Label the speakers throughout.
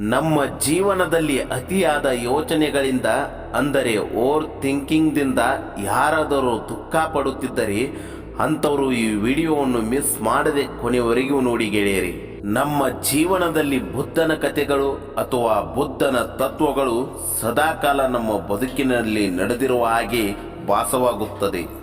Speaker 1: ನಮ್ಮ ಜೀವನದಲ್ಲಿ ಅತಿಯಾದ ಯೋಚನೆಗಳಿಂದ, ಅಂದರೆ ಓವರ್ ಥಿಂಕಿಂಗ್ದಿಂದ ಯಾರಾದರೂ ದುಃಖ ಪಡುತ್ತಿದ್ದರೆ, ಅಂಥವರು ಈ ವಿಡಿಯೋವನ್ನು ಮಿಸ್ ಮಾಡದೆ ಕೊನೆವರೆಗೂ ನೋಡಿ ಗೆಳೆಯರಿ. ನಮ್ಮ ಜೀವನದಲ್ಲಿ ಬುದ್ಧನ ಕಥೆಗಳು ಅಥವಾ ಬುದ್ಧನ ತತ್ವಗಳು ಸದಾಕಾಲ ನಮ್ಮ ಬದುಕಿನಲ್ಲಿ ನಡೆದಿರುವ ಹಾಗೆ ಭಾಸವಾಗುತ್ತದೆ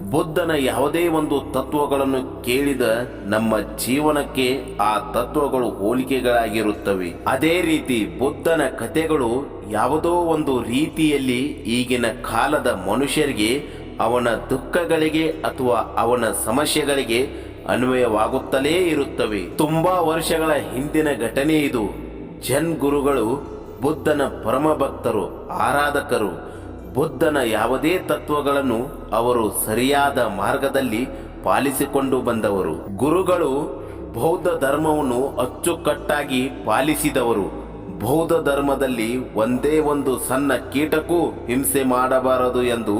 Speaker 1: ಬುದ್ಧನ ಯಾವುದೇ ಒಂದು ತತ್ವಗಳನ್ನು ಕೇಳಿದ ನಮ್ಮ ಜೀವನಕ್ಕೆ ಆ ತತ್ವಗಳು ಹೋಲಿಕೆಗಳಾಗಿರುತ್ತವೆ. ಅದೇ ರೀತಿ ಬುದ್ಧನ ಕಥೆಗಳು ಯಾವುದೋ ಒಂದು ರೀತಿಯಲ್ಲಿ ಈಗಿನ ಕಾಲದ ಮನುಷ್ಯರಿಗೆ, ಅವನ ದುಃಖಗಳಿಗೆ ಅಥವಾ ಅವನ ಸಮಸ್ಯೆಗಳಿಗೆ ಅನ್ವಯವಾಗುತ್ತಲೇ ಇರುತ್ತವೆ. ತುಂಬಾ ವರ್ಷಗಳ ಹಿಂದಿನ ಘಟನೆ ಇದು. ಜನ್ ಗುರುಗಳು ಬುದ್ಧನ ಪರಮ ಭಕ್ತರು ಆರಾಧಕರು ಬುದ್ಧನ ಯಾವುದೇ ತತ್ವಗಳನ್ನು ಅವರು ಸರಿಯಾದ ಮಾರ್ಗದಲ್ಲಿ ಪಾಲಿಸಿಕೊಂಡು ಬಂದವರು. ಗುರುಗಳು ಬೌದ್ಧ ಧರ್ಮವನ್ನು ಅಚ್ಚುಕಟ್ಟಾಗಿ ಪಾಲಿಸಿದವರು. ಬೌದ್ಧ ಧರ್ಮದಲ್ಲಿ ಒಂದೇ ಒಂದು ಸಣ್ಣ ಕೀಟಕ್ಕೂ ಹಿಂಸೆ ಮಾಡಬಾರದು ಎಂದು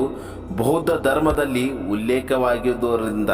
Speaker 1: ಬೌದ್ಧ ಧರ್ಮದಲ್ಲಿ ಉಲ್ಲೇಖವಾಗಿರುವುದರಿಂದ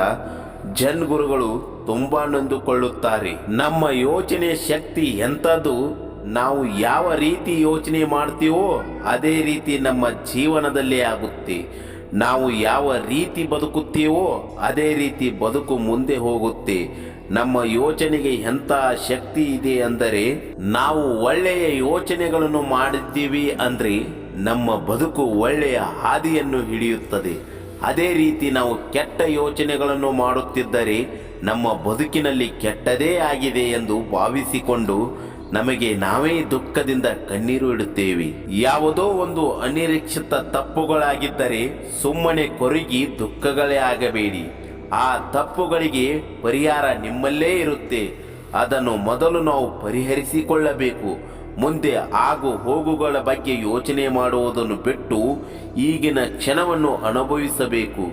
Speaker 1: ಜನ್ ಗುರುಗಳು ತುಂಬಾ ನೊಂದುಕೊಳ್ಳುತ್ತಾರೆ. ನಮ್ಮ ಯೋಚನೆ ಶಕ್ತಿ ಎಂಥದ್ದು? ನಾವು ಯಾವ ರೀತಿ ಯೋಚನೆ ಮಾಡ್ತೀವೋ ಅದೇ ರೀತಿ ನಮ್ಮ ಜೀವನದಲ್ಲಿ ಆಗುತ್ತೆ. ನಾವು ಯಾವ ರೀತಿ ಬದುಕುತ್ತೀವೋ ಅದೇ ರೀತಿ ಬದುಕು ಮುಂದೆ ಹೋಗುತ್ತೆ. ನಮ್ಮ ಯೋಚನೆಗೆ ಎಂಥ ಶಕ್ತಿ ಇದೆ ಅಂದರೆ ನಾವು ಒಳ್ಳೆಯ ಯೋಚನೆಗಳನ್ನು ಮಾಡಿದ್ದೀವಿ ಅಂದರೆ ನಮ್ಮ ಬದುಕು ಒಳ್ಳೆಯ ಹಾದಿಯನ್ನು ಹಿಡಿಯುತ್ತದೆ. ಅದೇ ರೀತಿ ನಾವು ಕೆಟ್ಟ ಯೋಚನೆಗಳನ್ನು ಮಾಡುತ್ತಿದ್ದರೆ ನಮ್ಮ ಬದುಕಿನಲ್ಲಿ ಕೆಟ್ಟದೇ ಆಗಿದೆ ಎಂದು ಭಾವಿಸಿಕೊಂಡು ನಮಗೆ ನಾವೇ ದುಃಖದಿಂದ ಕಣ್ಣೀರು ಇಡುತ್ತೇವೆ. ಯಾವುದೋ ಒಂದು ಅನಿರೀಕ್ಷಿತ ತಪ್ಪುಗಳಾಗಿದ್ದರೆ ಸುಮ್ಮನೆ ಕೊರಗಿ ದುಃಖಗಳೇ ಆಗಬೇಡಿ. ಆ ತಪ್ಪುಗಳಿಗೆ ಪರಿಹಾರ ನಿಮ್ಮಲ್ಲೇ ಇರುತ್ತೆ. ಅದನ್ನು ಮೊದಲು ನಾವು ಪರಿಹರಿಸಿಕೊಳ್ಳಬೇಕು. ಮುಂದೆ ಆಗು ಹೋಗುಗಳ ಬಗ್ಗೆ ಯೋಚನೆ ಮಾಡುವುದನ್ನು ಬಿಟ್ಟು ಈಗಿನ ಕ್ಷಣವನ್ನು ಅನುಭವಿಸಬೇಕು.